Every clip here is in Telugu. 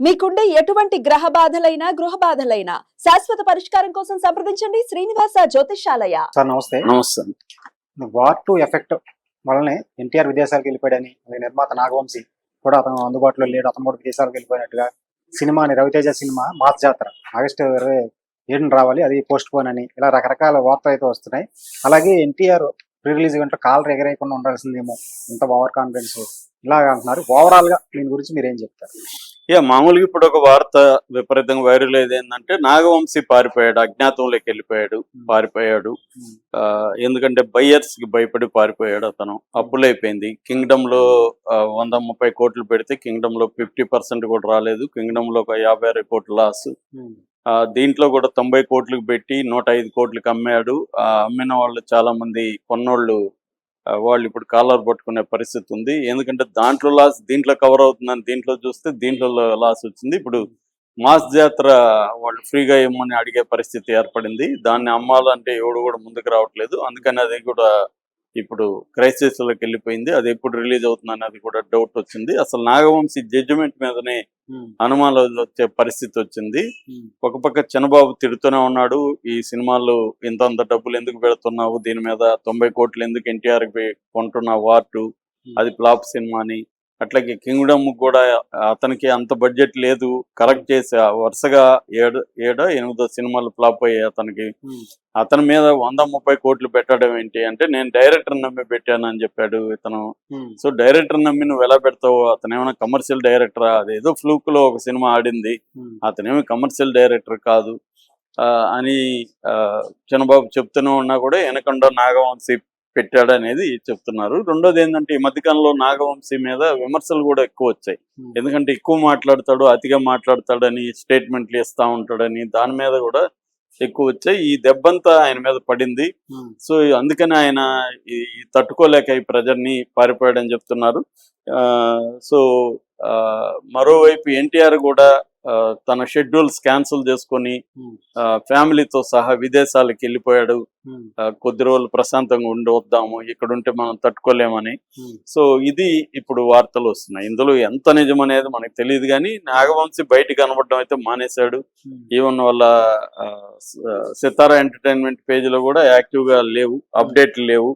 మీకుండే ఎటువంటి గ్రహ బాధలైనా గృహ బాధలైనా శాశ్వత పరిష్కారం కోసం సంప్రదించండి శ్రీనివాస జ్యోతిషాలయ సార్ నమస్తే. నమస్తే. వార్ టు ఎఫెక్ట్ వల్లనే ఎన్టీఆర్ విదేశాలకు వెళ్ళిపోయాడని అలాగే నిర్మాత నాగవంశీ కూడా అతను అందుబాటులో లేడు. అతను కూడా విదేశాలకు వెళ్ళిపోయినట్టుగా సినిమాని రవితేజ సినిమా మాస్ జాతర ఆగస్టు ఇరవై ఏడున రావాలి అది పోస్ట్ పోన్ అని ఇలా రకరకాల వార్తలు అయితే వస్తున్నాయి. అలాగే ఎన్టీఆర్ ప్రీ రిలీజ్ ఈవెంట్ కాల్ ఎగరేయకుండా ఉండాల్సిందేమో ఇంత ఓవర్ కాన్ఫిడెన్స్. ఇలాగ అంటున్నారు. ఓవరాల్గా దీని గురించి మీరు ఏం చెప్తారు? ఇక మామూలుగా ఇప్పుడు ఒక వార్త విపరీతంగా వైరల్ అయ్యేది ఏంటంటే నాగవంశీ పారిపోయాడు అజ్ఞాతంలోకి వెళ్ళిపోయాడు పారిపోయాడు. ఆ, ఎందుకంటే బయ్యర్స్కి భయపడి పారిపోయాడు అతను. అప్పులైపోయింది. కింగ్డమ్లో వంద ముప్పై కోట్లు పెడితే కింగ్డమ్లో ఫిఫ్టీ పర్సెంట్ కూడా రాలేదు. కింగ్డమ్లో ఒక యాభై అరవై కోట్ల లాస్. ఆ, దీంట్లో కూడా తొంభై కోట్లకు పెట్టి నూట ఐదు కోట్లకు అమ్మాడు. ఆ, అమ్మిన వాళ్ళు చాలా మంది కొన్నోళ్ళు వాళ్ళు ఇప్పుడు కాలర్ పట్టుకునే పరిస్థితి ఉంది. ఎందుకంటే దాంట్లో లాస్ దీంట్లో కవర్ అవుతుందని దీంట్లో చూస్తే దీంట్లో లాస్ వచ్చింది. ఇప్పుడు మాస్ జాతర వాళ్ళు ఫ్రీగా ఇమ్మని అడిగే పరిస్థితి ఏర్పడింది. దాన్ని అమ్మాలంటే ఎవడు కూడా ముందుకు రావట్లేదు. అందుకని అది కూడా ఇప్పుడు క్రైసిస్లోకి వెళ్ళిపోయింది. అది ఎప్పుడు రిలీజ్ అవుతుంది అనేది కూడా డౌట్ వచ్చింది. అసలు నాగవంశీ జడ్జిమెంట్ మీదనే అనుమానాలు వచ్చే పరిస్థితి వచ్చింది. ఒక పక్క చంద్రబాబు తిడుతూనే ఉన్నాడు. ఈ సినిమాలు ఇంత అంత డబ్బులు ఎందుకు పెడుతున్నావు? దీని మీద తొంభై కోట్లు ఎందుకు ఎన్టీఆర్ కొంటున్నావు? వార్టు అది ఫ్లాప్ సినిమా అని అట్లాగే కింగ్డమ్ కూడా అతనికి అంత బడ్జెట్ లేదు. కరెక్ట్ చేసి ఆ వరుసగా ఏడు ఏడో ఎనిమిదో సినిమాలు ఫ్లాప్ అయ్యాయి అతనికి. అతని మీద వంద ముప్పై కోట్లు పెట్టడం ఏంటి అంటే నేను డైరెక్టర్ నమ్మి పెట్టాను అని చెప్పాడు ఇతను. సో డైరెక్టర్ నమ్మి నువ్వు ఎలా పెడతావు అతను ఏమైనా కమర్షియల్ డైరెక్టరా? అదేదో ఫ్లూక్లో ఒక సినిమా ఆడింది. అతనేమి కమర్షియల్ డైరెక్టర్ కాదు. అని చంద్రబాబు చెప్తూనే ఉన్నా కూడా వెనకండ నాగవంశీ పెట్టాడు అనేది చెప్తున్నారు. రెండోది ఏంటంటే ఈ మధ్యకాలంలో నాగవంశీ మీద విమర్శలు కూడా ఎక్కువ వచ్చాయి. ఎందుకంటే ఎక్కువ మాట్లాడతాడు అతిగా మాట్లాడతాడని స్టేట్మెంట్లు ఇస్తా ఉంటాడని దాని మీద కూడా ఎక్కువ వచ్చాయి. ఈ దెబ్బంతా ఆయన మీద పడింది. సో అందుకని ఆయన ఈ తట్టుకోలేక ఈ ప్రజల్ని పారిపోయాడని చెప్తున్నారు. ఆ, సో ఆ, మరోవైపు ఎన్టీఆర్ కూడా తన షెడ్యూల్స్ క్యాన్సిల్ చేసుకొని ఆ, ఫ్యామిలీతో సహా విదేశాలకు వెళ్ళిపోయాడు. కొద్ది రోజులు ప్రశాంతంగా ఉండి వద్దాము ఇక్కడ ఉంటే మనం తట్టుకోలేమని. సో ఇది ఇప్పుడు వార్తలు వస్తున్నాయి. ఇందులో ఎంత నిజం అనేది మనకు తెలియదు కానీ నాగవంశీ బయట కనబడడం అయితే మానేశాడు. ఈవెన్ వాళ్ళ సితారా ఎంటర్టైన్మెంట్ పేజ్లో కూడా యాక్టివ్గా లేవు అప్డేట్ లేవు.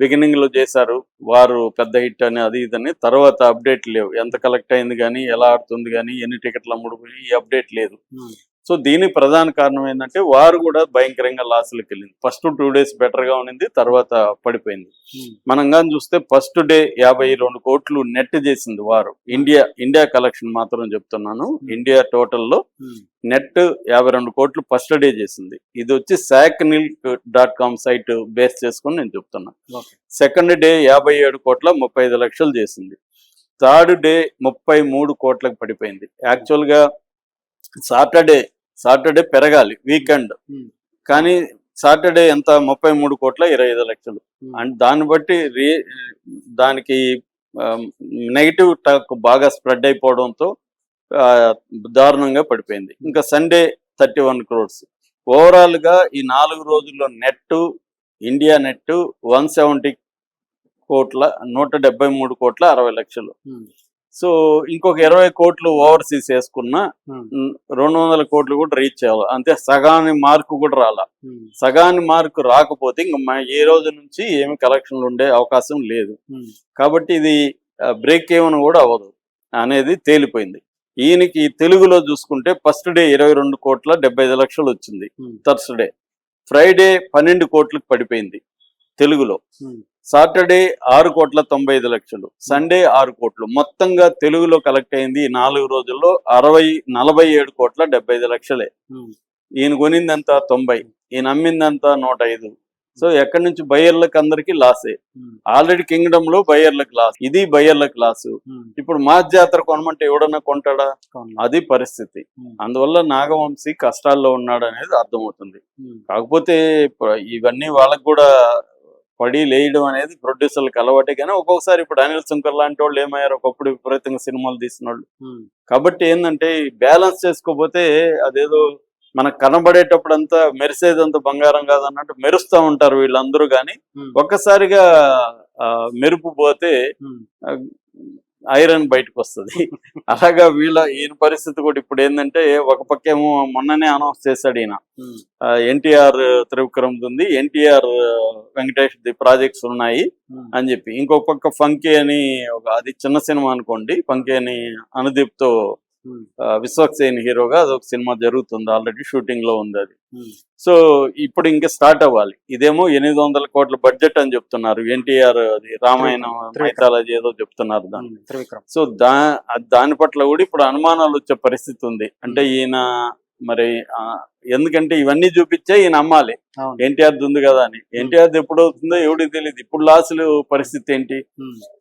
బిగినింగ్లో చేశారు వారు పెద్ద హిట్ అని అది ఇదని తర్వాత అప్డేట్ లేవు. ఎంత కలెక్ట్ అయింది కానీ ఎలా ఆడుతుంది కానీ ఎన్ని టికెట్లు అమ్ముడుపోయి ఈ అప్డేట్ లేదు. సో దీనికి ప్రధాన కారణం ఏంటంటే వారు కూడా భయంకరంగా లాసులకు వెళ్ళింది. ఫస్ట్ టూ డేస్ బెటర్గా ఉన్నింది తర్వాత పడిపోయింది. మనం కానీ చూస్తే ఫస్ట్ డే యాభై రెండు కోట్లు నెట్ చేసింది వారు. ఇండియా ఇండియా కలెక్షన్ మాత్రం చెప్తున్నాను. ఇండియా టోటల్లో నెట్ యాభై రెండు కోట్లు ఫస్ట్ డే చేసింది. ఇది వచ్చి Sacnilk dot com site base చేసుకొని నేను చెప్తున్నా. సెకండ్ డే యాభై ఏడు కోట్ల ముప్పై ఐదు లక్షలు చేసింది. థర్డ్ డే ముప్పై మూడు కోట్లకు పడిపోయింది. యాక్చువల్గా సాటర్డే సాటర్డే పెరగాలి వీకెండ్. Hmm. కానీ సాటర్డే ఎంత? ముప్పై మూడు కోట్ల ఇరవై ఐదు లక్షలు. అండ్ దాన్ని బట్టి రీ దానికి నెగిటివ్ టాక్ బాగా స్ప్రెడ్ అయిపోవడంతో దారుణంగా పడిపోయింది. ఇంకా సండే థర్టీ వన్ క్రోర్స్. ఓవరాల్గా ఈ నాలుగు రోజుల్లో net India net one seventy కోట్ల నూట డెబ్బై మూడు కోట్ల అరవై లక్షలు. సో ఇంకొక ఇరవై కోట్లు ఓవర్సీస్ వేసుకున్న ఉమ్, రెండు వందల కోట్లు కూడా రీచ్ అవ్వాలి. అంతే సగాని మార్కు కూడా రాలా. సగాని మార్కు రాకపోతే ఇంక ఏ రోజు నుంచి ఏమి కలెక్షన్లు ఉండే అవకాశం లేదు. కాబట్టి ఇది బ్రేక్ ఏమని కూడా అవ్వదు అనేది తేలిపోయింది. ఈయనకి తెలుగులో చూసుకుంటే ఫస్ట్ డే ఇరవై రెండు కోట్ల డెబ్బై ఐదు లక్షలు వచ్చింది. థర్స్డే ఫ్రైడే పన్నెండు కోట్లకు పడిపోయింది తెలుగులో. సాటర్డే ఆరు కోట్ల తొంభై ఐదు లక్షలు సండే ఆరు కోట్లు. మొత్తంగా తెలుగులో కలెక్ట్ అయింది ఈ నాలుగు రోజుల్లో అరవై నలభై ఏడు కోట్ల డెబ్బై ఐదు లక్షలే. ఈయన కొనిందంతా తొంభై ఈయన అమ్మిందంతా నూట ఐదు. సో ఎక్కడి నుంచి బయ్యర్లకు అందరికి లాసే. Already కింగ్డమ్లో బయ్యర్లకు loss. ఇది బయ్యర్లకు లాసు. ఇప్పుడు మాస్ జాతర కొనమంటే ఎవడన్నా కొంటాడా? అది పరిస్థితి. అందువల్ల నాగవంశీ కష్టాల్లో ఉన్నాడు అనేది అర్థమవుతుంది కాకపోతే ఇవన్నీ వాళ్ళకు కూడా పడి లేయడం అనేది ప్రొడ్యూసర్లకు అలవాటే. కానీ ఒక్కొక్కసారి ఇప్పుడు అనిల్ శంకర్ లాంటి వాళ్ళు ఏమయ్యారు ఒకప్పుడు విపరీతంగా సినిమాలు తీసిన వాళ్ళు కాబట్టి ఏంటంటే బ్యాలెన్స్ చేసుకోకపోతే అదేదో మనకు కనబడేటప్పుడు అంతా మెరిసేదంతా బంగారం కాదన్నట్టు మెరుస్తూ ఉంటారు వీళ్ళందరూ కానీ ఒక్కసారిగా మెరుపు పోతే ఐరన్ బయటకు వస్తుంది. అలాగా వీళ్ళ ఈయన పరిస్థితి కూడా ఇప్పుడు ఏంటంటే ఒక పక్కేమో మొన్ననే అనౌన్స్ చేశాడు ఈయన. ఎన్టీఆర్ త్రివిక్రమ్ ఉంది ఎన్టీఆర్ వెంకటేష్ ది ప్రాజెక్ట్స్ ఉన్నాయి అని చెప్పి. ఇంకొక పక్క ఫంకీ అని ఒక అది చిన్న సినిమా అనుకోండి ఫంకీ అని అనుదీప్ ఆ, విశ్వక్సేన్ హీరోగా అదొక సినిమా జరుగుతుంది ఆల్రెడీ షూటింగ్లో ఉంది అది. సో ఇప్పుడు ఇంకా స్టార్ట్ అవ్వాలి. ఇదేమో ఎనిమిది వందల కోట్ల బడ్జెట్ అని చెప్తున్నారు. ఎన్టీఆర్ అది రామాయణం. మైథాలజీ ఏదో చెప్తున్నారు దాన్ని. సో దా దాని పట్ల కూడా ఇప్పుడు అనుమానాలు వచ్చే పరిస్థితి ఉంది. అంటే ఈయన మరి ఆ, ఎందుకంటే ఇవన్నీ చూపించే ఈయన అమ్మాలి. ఎన్టీఆర్ ఉంది కదా అని. ఎన్టీఆర్ ఎప్పుడు అవుతుందో ఎవడికి తెలియదు ఇప్పుడు లాసులు పరిస్థితి ఏంటి?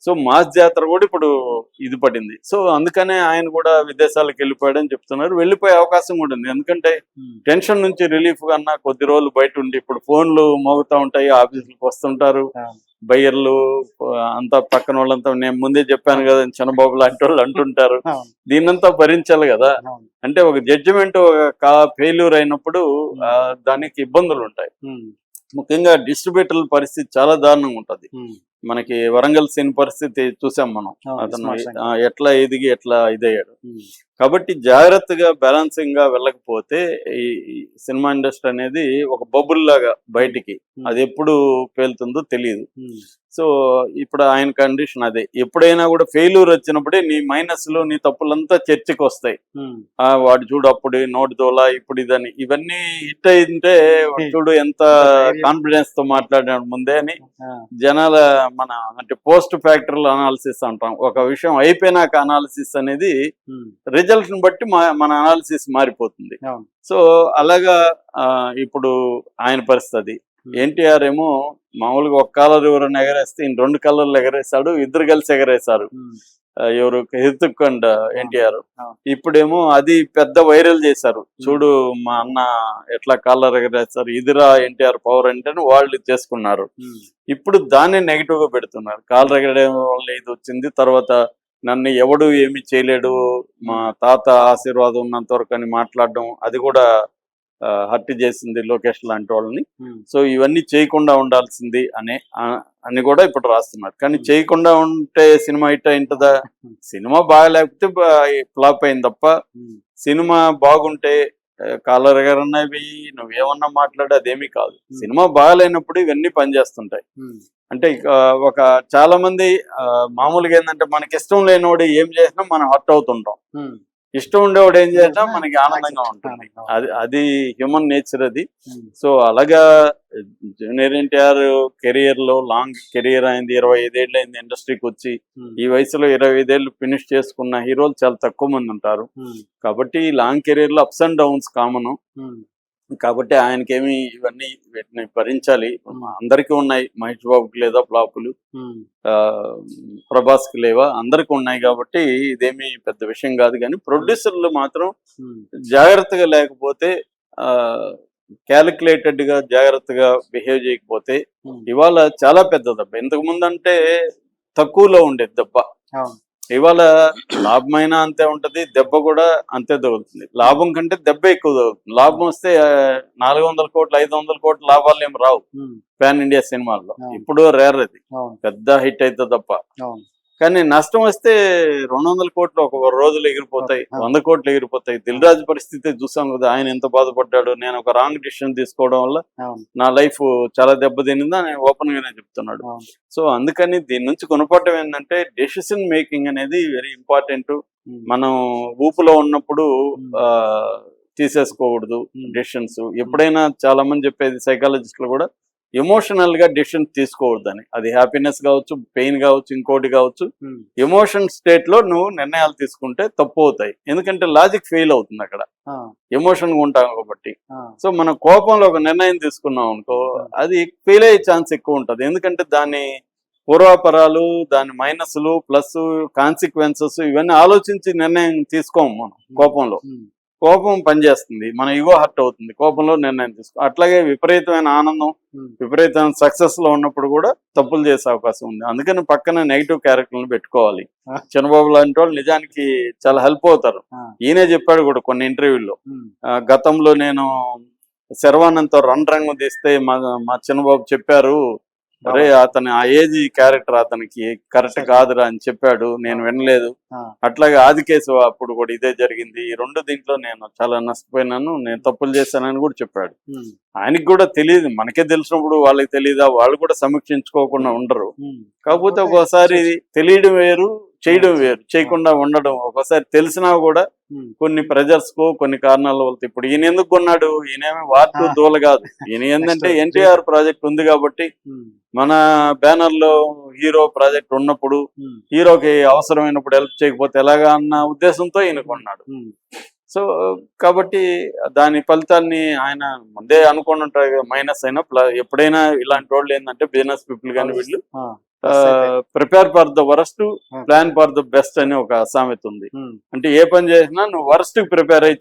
సో మాస్ జాతర కూడా ఇప్పుడు ఇది పడింది. సో అందుకనే ఆయన కూడా విదేశాలకు వెళ్ళిపోయాడని చెప్తున్నారు. వెళ్ళిపోయే అవకాశం కూడా ఉంది. ఎందుకంటే టెన్షన్ నుంచి రిలీఫ్ కన్నా కొద్ది రోజులు బయట ఉండి ఇప్పుడు ఫోన్లు మోగుతా ఉంటాయి ఆఫీసులకు వస్తుంటారు. బయ్యర్లు అంతా పక్కన వాళ్ళంతా నేను ముందే చెప్పాను కదా చిన్నబాబు లాంటి వాళ్ళు అంటుంటారు. దీన్నంతా భరించాలి కదా. అంటే ఒక జడ్జిమెంట్ ఫెయిల్యూర్ అయినప్పుడు దానికి ఇబ్బందులు ఉంటాయి ముఖ్యంగా డిస్ట్రిబ్యూటర్ల పరిస్థితి చాలా దారుణంగా ఉంటది. మనకి వరంగల్ సీన్ పరిస్థితి చూసాం మనం. అతను ఎట్లా ఎదిగి ఎట్లా ఇదయ్యాడు. కాబట్టి జాగ్రత్తగా బ్యాలెన్సింగ్గా వెళ్ళకపోతే ఈ సినిమా ఇండస్ట్రీ అనేది ఒక బబుల్ లాగా బయటికి ఉమ్, అది ఎప్పుడు పేలుతుందో తెలియదు. ఉమ్, సో ఇప్పుడు ఆయన కండిషన్ అదే. ఎప్పుడైనా కూడా ఫెయిల్యూర్ వచ్చినప్పుడే నీ మైనస్లు నీ తప్పులంతా చర్చకు వస్తాయి ఆ వాడు చూడు అప్పుడు నోటి దోల ఇప్పుడు ఇదని. ఇవన్నీ హిట్ అయింటే వాడు చూడు ఎంత కాన్ఫిడెన్స్తో మాట్లాడాడు ముందే అని జనాల మన అంటే పోస్ట్ ఫ్యాక్టరీలో అనాలిసిస్ అంటాం. ఒక విషయం అయిపోయినాక అనాలిసిస్ అనేది ఉమ్, రిజల్ట్ని బట్టి మన అనాలిసిస్ మారిపోతుంది. సో అలాగా ఇప్పుడు ఆయన పరిస్థితి Hmm. ఎన్టీఆర్ ఏమో మామూలుగా ఒక కలర్ ఎవరైనా ఎగరేస్తే ఈయన రెండు కలర్లు ఎగరేశాడు ఇద్దరు కలిసి ఎగరేశారు. ఆ, ఎవరు? హితుక్ అండ్ ఎన్టీఆర్. ఇప్పుడేమో అది పెద్ద వైరల్ చేశారు. చూడు మా అన్న ఎట్లా కాలర్ ఎగరేస్తారు ఇదిరా ఎన్టీఆర్ పవర్ అంటే వాళ్ళు చేసుకున్నారు. ఇప్పుడు దాన్ని నెగిటివ్గా పెడుతున్నారు. కాలర్ ఎగరడం వల్ల ఇది వచ్చింది తర్వాత నన్ను ఎవడు ఏమి చేయలేడు మా తాత ఆశీర్వాదం ఉన్నంత వరకు అని మాట్లాడడం అది కూడా హర్ట్ చేసింది లోకేష్ లాంటి వాళ్ళని. సో ఇవన్నీ చేయకుండా ఉండాల్సింది అనే అని కూడా ఇప్పుడు రాస్తున్నారు. కానీ చేయకుండా ఉంటే సినిమా హిట్ అయింటుందా? సినిమా బాగాలేకపోతే ఫ్లాప్ అయింది తప్ప సినిమా బాగుంటే కాలర్ గారన్నా వెయ్యి నువ్వేమన్నా మాట్లాడే అదేమీ కాదు. సినిమా బాగాలేనప్పుడు ఇవన్నీ పనిచేస్తుంటాయి. అంటే ఒక చాలా మంది మామూలుగా ఏంటంటే మనకి ఇష్టం లేనివాడు ఏం చేసినా మనం హర్ట్ అవుతుంటాం. ఇష్టం ఉండేవాడు ఏం చేసినా మనకి ఆనందంగా ఉంటుంది. అది అది హ్యూమన్ నేచర్ అది. సో అలాగా జూనియర్ ఎన్టీఆర్ కెరియర్లో లాంగ్ కెరియర్ అయింది ఇరవై ఐదేళ్ళు అయింది ఇండస్ట్రీకి వచ్చి ఈ వయసులో ఇరవై ఐదేళ్ళు ఫినిష్ చేసుకున్న హీరోలు చాలా తక్కువ మంది ఉంటారు. కాబట్టి లాంగ్ కెరియర్లో అప్స్ అండ్ డౌన్స్ కామన్. కాబట్టి ఆయనకేమి ఇవన్నీ వీటిని భరించాలి. అందరికీ ఉన్నాయి. మహేష్ బాబుకి లేదా ఫ్లాపులు ఉమ్, ఆ, ప్రభాస్కి లేవా? అందరికి ఉన్నాయి కాబట్టి ఇదేమి పెద్ద విషయం కాదు కానీ ప్రొడ్యూసర్లు మాత్రం జాగ్రత్తగా లేకపోతే ఆ క్యాలిక్యులేటెడ్గా జాగ్రత్తగా బిహేవ్ చేయకపోతే ఇవాళ చాలా పెద్ద దెబ్బ. ఇంతకు ముందు అంటే తక్కువలో ఉండేది దెబ్బ. ఇవాళ లాభమైనా అంతే ఉంటది దెబ్బ కూడా అంతే తగులుతుంది. లాభం కంటే దెబ్బ ఎక్కువ తగులుతుంది. లాభం వస్తే నాలుగు వందల కోట్లు ఐదు వందల కోట్ల లాభాలు ఏం రావు. పాన్ ఇండియా సినిమాల్లో. ఇప్పుడు రేర్ అది. పెద్ద హిట్ అయితే తప్ప. కానీ నష్టం వస్తే రెండు వందల కోట్లు ఒక రోజులు ఎగిరిపోతాయి. వంద కోట్లు ఎగిరిపోతాయి. దిల్ రాజు పరిస్థితి చూసాం కదా ఆయన ఎంత బాధపడ్డాడు నేను ఒక రాంగ్ డిసిషన్ తీసుకోవడం వల్ల నా లైఫ్ చాలా దెబ్బతినింది అని ఓపెన్ గానే చెప్తున్నాడు సో అందుకని దీని నుంచి కొనుక్కోవటం ఏంటంటే డెసిషన్ మేకింగ్ అనేది వెరీ ఇంపార్టెంట్. మనం ఊపులో ఉన్నప్పుడు తీసేసుకోకూడదు. డెసిషన్స్. ఎప్పుడైనా చాలా మంది చెప్పేది సైకాలజిస్టులు కూడా ఎమోషనల్గా డెసిషన్ తీసుకోవద్దని. అది హ్యాపీనెస్ కావచ్చు పెయిన్ కావచ్చు ఇంకోటి కావచ్చు. ఎమోషన్ స్టేట్లో నువ్వు నిర్ణయాలు తీసుకుంటే తప్పు అవుతాయి. ఎందుకంటే లాజిక్ ఫెయిల్ అవుతుంది అక్కడ. ఆ, ఎమోషన్ ఉంటాం కాబట్టి. సో మన కోపంలో ఒక నిర్ణయం తీసుకున్నాం అనుకో అది ఫెయిల్ అయ్యే ఛాన్స్ ఎక్కువ ఉంటుంది. ఎందుకంటే దాని పూర్వాపరాలు దాని మైనస్లు ప్లస్ కాన్సిక్వెన్సెస్ ఇవన్నీ ఆలోచించి నిర్ణయం తీసుకోము మనం కోపంలో. ఉమ్, కోపం పనిచేస్తుంది. మన ఇగో హర్ట్ అవుతుంది. కోపంలో నిర్ణయం తీసుకో అట్లాగే విపరీతమైన ఆనందం విపరీతమైన సక్సెస్లో ఉన్నప్పుడు కూడా తప్పులు చేసే అవకాశం ఉంది. అందుకని పక్కన నెగిటివ్ క్యారెక్టర్లు పెట్టుకోవాలి. చంద్రబాబు లాంటి వాళ్ళు నిజానికి చాలా హెల్ప్ అవుతారు. ఈయనే చెప్పాడు కూడా కొన్ని ఇంటర్వ్యూల్లో గతంలో నేను శర్వానంద్తో రన్ రంగు తీస్తే మా మా చిన్నబాబు చెప్పారు అరే అతని ఆ ఏజ్ క్యారెక్టర్ అతనికి కరెక్ట్ కాదురా అని చెప్పాడు నేను వినలేదు. అట్లాగే ఆది కేసు అప్పుడు కూడా ఇదే జరిగింది. ఈ రెండు దీంట్లో నేను చాలా నష్టపోయినాను నేను తప్పులు చేశానని కూడా చెప్పాడు. ఆయనకి కూడా తెలియదు మనకే తెలిసినప్పుడు వాళ్ళకి తెలియదా వాళ్ళు కూడా సమీక్షించుకోకుండా ఉండరు. కాకపోతే ఒక్కోసారి తెలియడం వేరు చేయడం వేరు చేయకుండా ఉండడం. ఒక్కోసారి తెలిసినా కూడా కొన్ని ప్రెజర్స్కు కొన్ని కారణాల వల్ల ఇప్పుడు ఈయన ఎందుకు కొన్నాడు? ఈయనేమి వార్త ఆ. దూల కాదు. ఈయన ఏంటంటే. ఎన్టీఆర్ ప్రాజెక్ట్ ఉంది కాబట్టి మన బ్యానర్లో హీరో ప్రాజెక్ట్ ఉన్నప్పుడు హీరోకి అవసరమైనప్పుడు హెల్ప్ చేయకపోతే ఎలాగా అన్న ఉద్దేశంతో ఈయన కొన్నాడు. సో కాబట్టి దాని ఫలితాన్ని ఆయన ముందే అనుకుని ఉంటారు మైనస్ అయినా ప్లస్ ఎప్పుడైనా ఇలాంటి వాళ్ళు ఏంటంటే బిజినెస్ పీపుల్ కానీ వీళ్ళు. Prepare for the worst. Plan for the best అని ఒక సామెత ఉంది. ఉమ్, అంటే ఏ పని చేసినా నువ్వు వరస్ట్ ప్రిపేర్ అయి